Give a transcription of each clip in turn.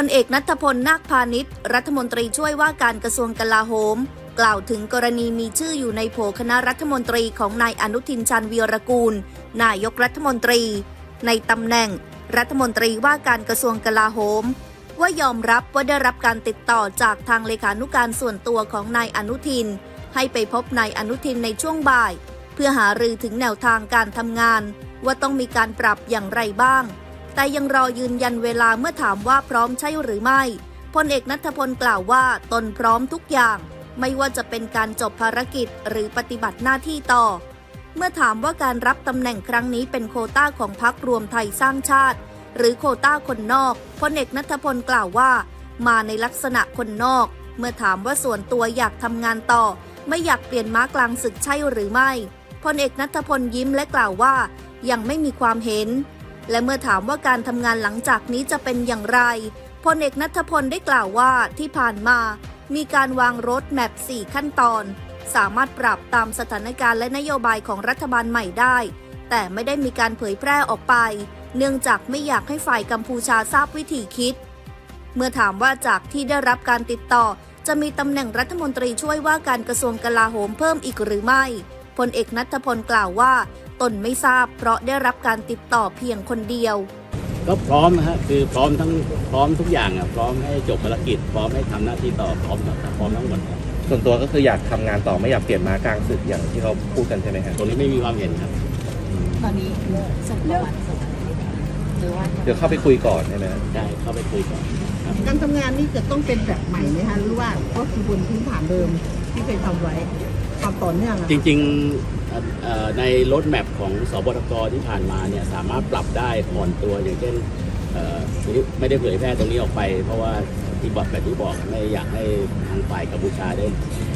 พลเอกนัทพลนาคพาณิชย์ รัฐมนตรีช่วยว่าการกระทรวงกลาโหม กล่าวถึงกรณีมีชื่ออยู่ในโผคณะรัฐมนตรีของนายอนุทินชันวีรกูล นายกรัฐมนตรี ในตำแหน่ง รัฐมนตรีว่าการกระทรวงกลาโหม ว่ายอมรับว่าได้รับการติดต่อจากทางเลขานุการส่วนตัวของนายอนุทิน ให้ไปพบนายอนุทินในช่วงบ่าย เพื่อหารือถึงแนวทางการทำงาน ว่าต้องมีการปรับอย่างไรบ้าง แต่ยังรอยืนยันเวลาเมื่อถามว่าพร้อมใช่หรือไม่ พลเอกนัทพลกล่าวว่าตนพร้อมทุกอย่าง ไม่ว่าจะเป็นการจบภารกิจหรือปฏิบัติหน้าที่ต่อ เมื่อถามว่าการรับตำแหน่งครั้งนี้เป็นโคต้าของพรรครวมไทยสร้างชาติ หรือโคต้าคนนอกพลเอกนัทพลกล่าวว่า มาในลักษณะคนนอก เมื่อถามว่าส่วนตัวอยากทำงานต่อ ไม่อยากเปลี่ยนม้ากลางศึกใช่หรือไม่พลเอกนัทพลยิ้มและกล่าวว่า ยังไม่มีความเห็น และเมื่อถามว่าการทำงานหลังจากนี้จะเป็นอย่างไรพลเอกนัทพลได้กล่าวว่าที่ผ่านมา มีการวางรถแมพ4 ขั้นตอน สามารถปรับตามสถานการณ์และนโยบายของรัฐบาลใหม่ได้ แต่ไม่ได้มีการเผยแพร่ออกไป เนื่องจากไม่อยากให้ฝ่ายกัมพูชาทราบวิธีคิด เมื่อถามว่าจากที่ได้รับการติดต่อ จะมีตำแหน่งรัฐมนตรีช่วยว่าการกระทรวงกลาโหมเพิ่มอีกหรือไม่พลเอกนัทพลกล่าวว่า ตนไม่ทราบ เพราะได้รับการติดต่อเพียงคนเดียว ก็พร้อมนะฮะคือพร้อมทั้งพร้อมทุกอย่างอะพร้อมให้จบภารกิจ พร้อมให้ทำหน้าที่ต่อพร้อมครับพร้อมทั้งหมดครับส่วนตัวก็คืออยากทำงานต่อไม่อยากเปลี่ยนมากลางศึกอย่างที่เขาพูดกันใช่ไหมครับตรงนี้ไม่มีความเห็นครับ ตอนนี้ส่งประวัติส่งอะไรหรือว่าเดี๋ยวเข้าไปคุยก่อนใช่ไหมครับได้เข้าไปคุยก่อนครับ การทำงานนี่จะต้องเป็นแบบใหม่ไหมคะหรือว่าก็คือบนพื้นฐานเดิมที่เคยทำไว้ความต่อเนื่องอะจริงๆเอ่อเอ่อ ในรถแมพของสบทกที่ผ่านมาเนี่ยสามารถปรับได้ผ่อนตัวอย่างเช่นไม่ได้เผยแพร่ตรงนี้ออกไป เพราะว่าที่บอกแบบที่บอกไม่อยากให้ทางฝ่ายกัมพูชาได้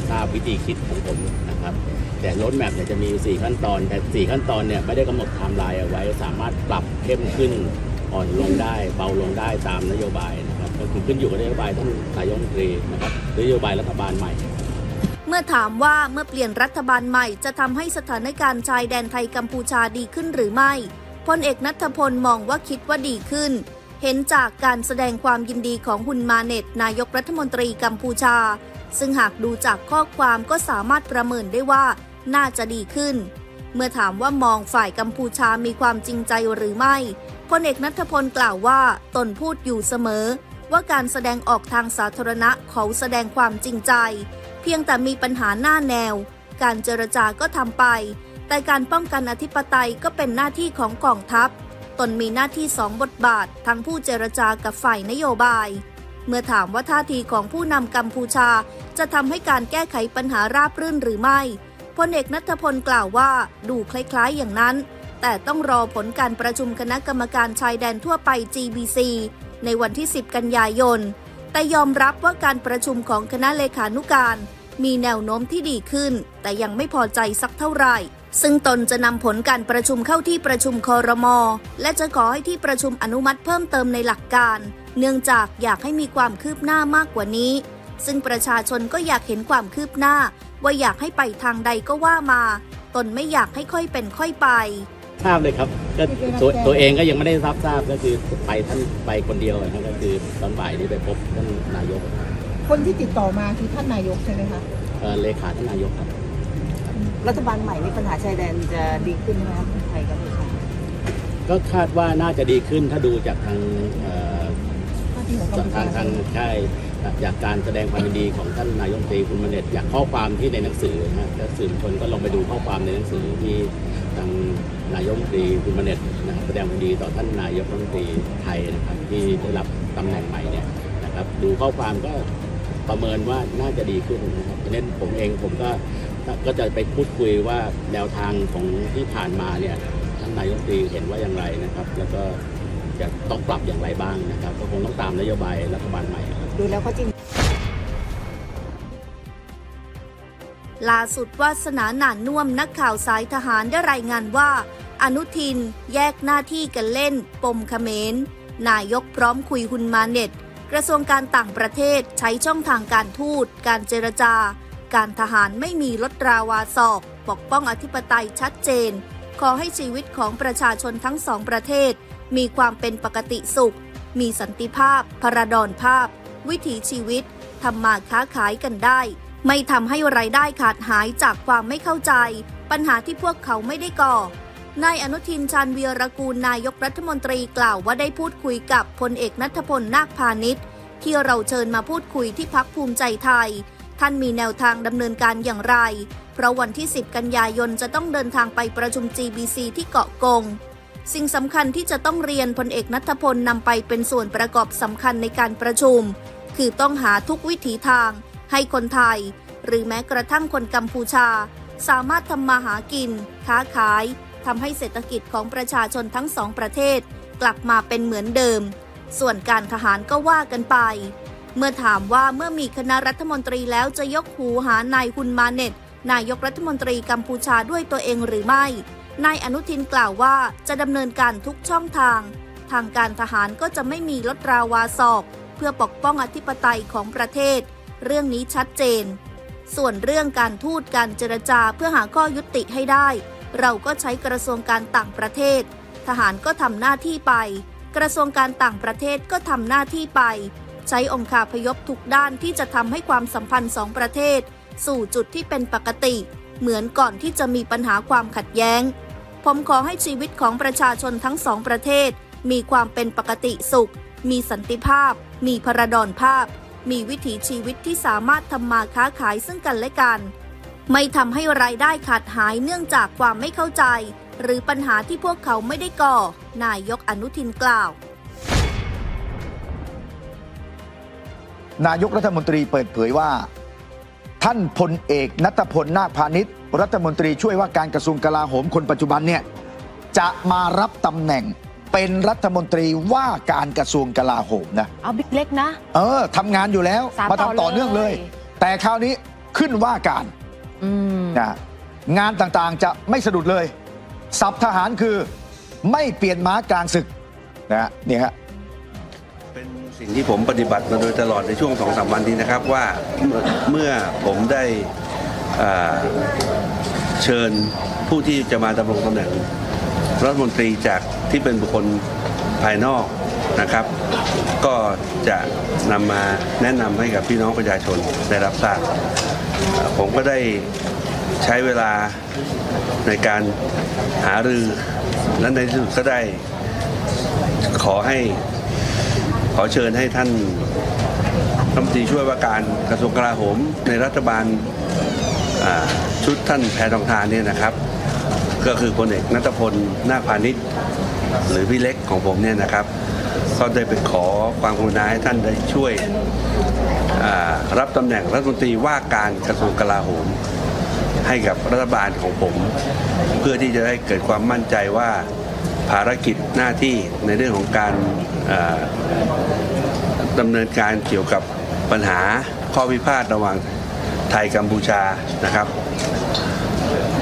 ทราบวิธีคิดของผมนะครับ แต่รถแมพเนี่ยจะมี 4 ขั้นตอน แต่ 4 ขั้นตอนเนี่ยไม่ได้กำหนดไทม์ไลน์เอาไว้ สามารถปรับเข้มขึ้นอ่อนลงได้ เบาลงได้ตามนโยบายนะครับก็คือขึ้นอยู่กับนโยบายท่านนายกรัฐมนตรีนะครับหรือนโยบายรัฐบาลใหม่ มื่อถามว่าเมื่อเปลี่ยนรัฐบาลใหม่จะทำให้สถานการณ์ชายแดนไทยกัมพูชาดีขึ้นหรือไม่พลเอกนัทพลมองว่าคิดว่าดีขึ้น เห็นจากการแสดงความยินดีของฮุนมาเน็ต นายกรัฐมนตรีกัมพูชา ซึ่งหากดูจากข้อความก็สามารถประเมินได้ว่าน่าจะดีขึ้น เมื่อถามว่ามองฝ่ายกัมพูชามีความจริงใจหรือไม่พลเอกนัทพลกล่าวว่าตนพูดอยู่เสมอ ว่าการแสดงออกทางสาธารณะเขาแสดงความจริงใจ เพียงแต่มีปัญหาหน้าแนว การเจรจาก็ทำไป แต่การป้องกันอธิปไตยก็เป็นหน้าที่ของกองทัพ ตนมีหน้าที่สองบทบาท ทั้งผู้เจรจากับฝ่ายนโยบาย เมื่อถามว่าท่าทีของผู้นำกัมพูชา จะทำให้การแก้ไขปัญหาราบรื่นหรือไม่พลเอกนัทพลกล่าวว่าดูคล้ายๆอย่างนั้น แต่ต้องรอผลการประชุมคณะกรรมการชายแดนทั่วไป GBC ในวันที่ 10 กันยายน แต่ยอมรับว่าการประชุมของคณะเลขานุการ มีแนวโน้มที่ดีขึ้น แต่ยังไม่พอใจสักเท่าไหร่ ซึ่งตนจะนำผลการประชุมเข้าที่ประชุมคอรมอและจะขอให้ที่ประชุมอนุมัติเพิ่มเติมในหลักการ เนื่องจากอยากให้มีความคืบหน้ามากกว่านี้ ซึ่งประชาชนก็อยากเห็นความคืบหน้า ว่าอยากให้ไปทางใดก็ว่ามา ตนไม่อยากให้ค่อยเป็นค่อยไปทราบเลยครับ ก็ตัวตัวเองก็ยังไม่ได้รับทราบก็คือไปท่านไปคนเดียวนะครับก็คือตอนบ่ายนี้ไปพบท่านนายกคนที่ติดต่อมาคือท่านนายกใช่ไหมคะเอ่อเลขาท่านนายกครับ รัฐบาลใหม่นี่ปัญหาชายแดนจะดีขึ้นไหมครับไทยกัมพูชาก็คาดว่าน่าจะดีขึ้นถ้าดูจากทางเอ่อท่าทีของกัมพูทางชาทางใช่จากการแสดงความยินดีของท่านนายกรัฐมนตรีคุณมาเน็ตจากข้อความที่ในหนังสือนะฮะแล้วสื่อมวลชนก็ลองไปดูข้อความในหนังสือที่ ทางนายกรัฐมนตรีคุณมเนตนะครับแสดงความดีต่อท่านนายกรัฐมนตรีไทยนะครับที่ได้รับตำแหน่งใหม่เนี่ยนะครับดูข้อความก็ประเมินว่าน่าจะดีขึ้นนะครับเพราะนั้นผมเองผมก็ก็จะไปพูดคุยว่าแนวทางของที่ผ่านมาเนี่ยท่านนายกรัฐมนตรีเห็นว่าอย่างไรนะครับ แล้วก็จะต้องปรับอย่างไรบ้างนะครับ ก็คงต้องตามนโยบายรัฐบาลใหม่ดูแล้วก็จริง ล่าสุดวาสนาหนานน่วมนักข่าวสายทหารได้รายงานว่า อนุทินแยกหน้าที่กันเล่น ปมเขมรนายกพร้อมคุยหุนมาเน็ต กระทรวงการต่างประเทศใช้ช่องทางการทูต การเจรจา การทหารไม่มีลดราวาศอกปกป้องอธิปไตยชัดเจน ขอให้ชีวิตของประชาชนทั้งสองประเทศ มีความเป็นปกติสุข มีสันติภาพพระดอนภาพ วิถีชีวิตทำมาค้าขายกันได้ ไม่ทำให้รายได้ขาดหายจากความไม่เข้าใจ ปัญหาที่พวกเขาไม่ได้ก่อนายอนุทินชาญวีรกูลนายกรัฐมนตรีกล่าวว่าได้พูดคุยกับพลเอกนัทพลนาคพาณิชย์ ที่เราเชิญมาพูดคุยที่พักภูมิใจไทย ท่านมีแนวทางดำเนินการอย่างไร เพราะวันที่ 10 กันยายนจะต้องเดินทางไปประชุม GBC ที่เกาะกง สิ่งสำคัญที่จะต้องเรียนพลเอกนัทพลนำไปเป็นส่วนประกอบสำคัญในการประชุม คือต้องหาทุกวิถีทาง ให้คนไทย หรือแม้กระทั่งคนกัมพูชา สามารถทำมาหากิน ค้าขายทำให้เศรษฐกิจของประชาชนทั้งสองประเทศ กลับมาเป็นเหมือนเดิม ส่วนการทหารก็ว่ากันไป เมื่อถามว่าเมื่อมีคณะรัฐมนตรีแล้วจะยกหูหานายฮุนมาเน็ต นายกรัฐมนตรีกัมพูชาด้วยตัวเองหรือไม่ นายอนุทินกล่าวว่าจะดำเนินการทุกช่องทาง ทางการทหารก็จะไม่มีลดราวาศอก เพื่อปกป้องอธิปไตยของประเทศ เรื่องนี้ชัดเจน ส่วนเรื่องการทูตการเจรจาเพื่อหาข้อยุติให้ได้ เราก็ใช้กระทรวงการต่างประเทศ ทหารก็ทำหน้าที่ไป กระทรวงการต่างประเทศก็ทำหน้าที่ไป ใช้องคาพยพทุกด้านที่จะทำให้ความสัมพันธ์สองประเทศ สู่จุดที่เป็นปกติ เหมือนก่อนที่จะมีปัญหาความขัดแย้ง ผมขอให้ชีวิตของประชาชนทั้งสองประเทศ มีความเป็นปกติสุข มีสันติภาพ มีพระดอนภาพ มีวิถีชีวิตที่สามารถทำมาค้าขายซึ่งกันและกัน ไม่ทำให้รายได้ขาดหายเนื่องจากความไม่เข้าใจ หรือปัญหาที่พวกเขาไม่ได้ก่อ นายกอนุทินกล่าวนายกรัฐมนตรีเปิดเผยว่า ท่านพลเอกนัทพลนาคพาณิชย์รัฐมนตรีช่วยว่าการกระทรวงกลาโหมคนปัจจุบันเนี่ยจะมารับตำแหน่ง เป็นรัฐมนตรีว่าการกระทรวงกลาโหมนะ เอาบิ๊กเล็กนะ เออทำงานอยู่แล้ว สานมาทำต่ต่ออเนื่องเลย เลย แต่คราวนี้ขึ้นว่าการอืมนะงานต่างๆจะไม่สะดุดเลยสับทหารคือไม่เปลี่ยนม้ากลางศึกนะนี่ฮะ เป็นสิ่งที่ผมปฏิบัติมาโดยตลอดในช่วงสองสามวันนี้นะครับว่าเมื่อเมื่อผมได้อ่าเชิญผู้ที่จะมาดำรงตำแหน่ง รัฐมนตรีจากที่เป็นบุคคลภายนอกนะครับ ก็จะนำมาแนะนำให้กับพี่น้องประชาชนได้รับทราบผมก็ได้ใช้เวลาในการหารือ และในที่สุดก็ได้ขอให้ขอเชิญให้ท่านรัฐมนตรีช่วยว่าการกระทรวงกลาโหมในรัฐบาลชุดท่านแพทองทานเนี่ยนะครับ ก็คือพลเอกนัทพลนาคพาณิชย์หรือพี่เล็กของผมเนี่ยนะครับก็ได้ไปขอความกรุณาให้ท่านได้ช่วยรับตำแหน่งรัฐมนตรีว่าการกระทรวงกลาโหม ให้กับรัฐบาลของผม เพื่อที่จะได้เกิดความมั่นใจว่าภารกิจหน้าที่ในเรื่องของการอ่าดำเนินการเกี่ยวกับปัญหาข้อพิพาทระหว่างไทยกัมพูชานะครับ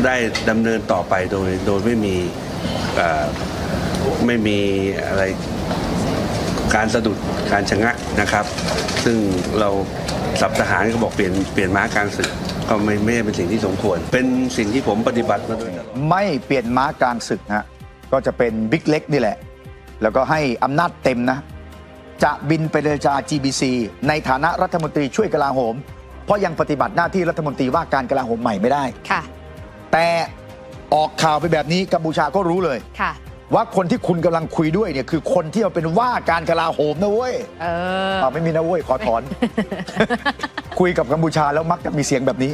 ได้ดำเนินต่อไปโดยโดยไม่มีเอ่อไม่มีอะไรการสะดุดการชะงักนะครับ ซึ่งเราสับทหารก็บอกเปลี่ยนเปลี่ยนม้ากลางศึกก็ไม่ไม่ใช่เป็นสิ่งที่สมควร เป็นสิ่งที่ผมปฏิบัติมาโดยตลอดไม่เปลี่ยนม้ากลางศึกฮะก็จะเป็นบิ๊กเล็กนี่แหละ แล้วก็ให้อำนาจเต็มนะ จะบินไปเจรจา GBC ในฐานะรัฐมนตรีช่วยกลาโหม เพราะยังปฏิบัติหน้าที่รัฐมนตรีว่าการกลาโหมใหม่ไม่ได้ค่ะ แต่ออกข่าวไปแบบนี้กัมพูชาก็รู้เลย ค่ะ ว่าคนที่คุณกำลังคุยด้วยเนี่ยคือคนที่มาเป็นว่าการกลาโหมนะเว้ยเอออ่าไม่มีนะเว้ยขอถอน คุยกับกัมพูชาแล้วมักจะมีเสียงแบบนี้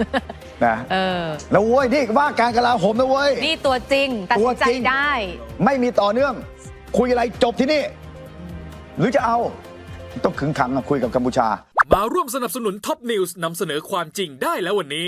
นะเออ แล้วเว้ยนี่ว่าการกลาโหมนะเว้ย นี่ตัวจริงตัดสินใจตัวจริง ได้ ไม่มีต่อเนื่อง คุยอะไรจบที่นี่ หรือจะเอา ต้องขึงขังอะคุยกับกัมพูชา มาร่วมสนับสนุนท็อปนิวส์นำเสนอความจริงได้แล้ววันนี้